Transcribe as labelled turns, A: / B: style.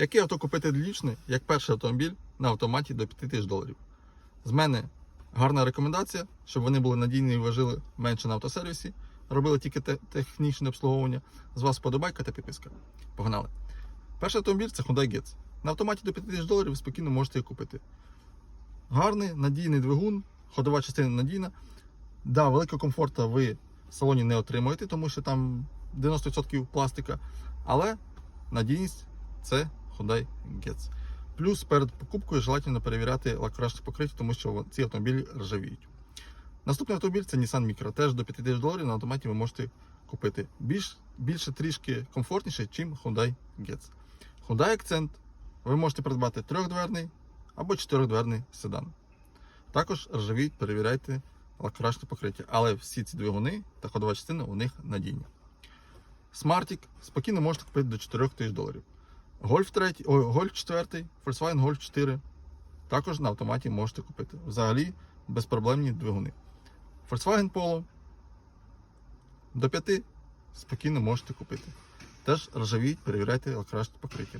A: Який авто купити лічно, як перший автомобіль на автоматі до 5 тисяч доларів? З мене гарна рекомендація, щоб вони були надійні і важили менше на автосервісі, робили тільки те- технічне обслуговування. З вас подобайка та підписка. Погнали. Перший автомобіль це Hyundai Getz. На автоматі до 5 тисяч доларів ви спокійно можете його купити. Гарний, надійний двигун, ходова частина надійна. Да, великого комфорту ви в салоні не отримуєте, тому що там 90% пластика. Але надійність це Hyundai Getz. Плюс перед покупкою желательно перевіряти лакокрасне покриття, тому що ці автомобілі ржавіють. Наступний автомобіль це Nissan Micra. Теж до 5 тисяч доларів на автоматі ви можете купити. Більш, більше трішки комфортніше, ніж Hyundai Getz. Hyundai Accent ви можете придбати трьохдверний або чотирьохдверний седан. Також ржавіють, перевіряйте лакокрасне покриття. Але всі ці двигуни та ходова частина у них надійні. Smartick спокійно можете купити до 4 тисяч доларів. Golf 3, о, Гольф 4, Volkswagen Golf 4 також на автоматі можете купити. Взагалі безпроблемні двигуни. Volkswagen Polo до 5 спокійно можете купити. Теж ржавіть, перевіряйте окраще покриття.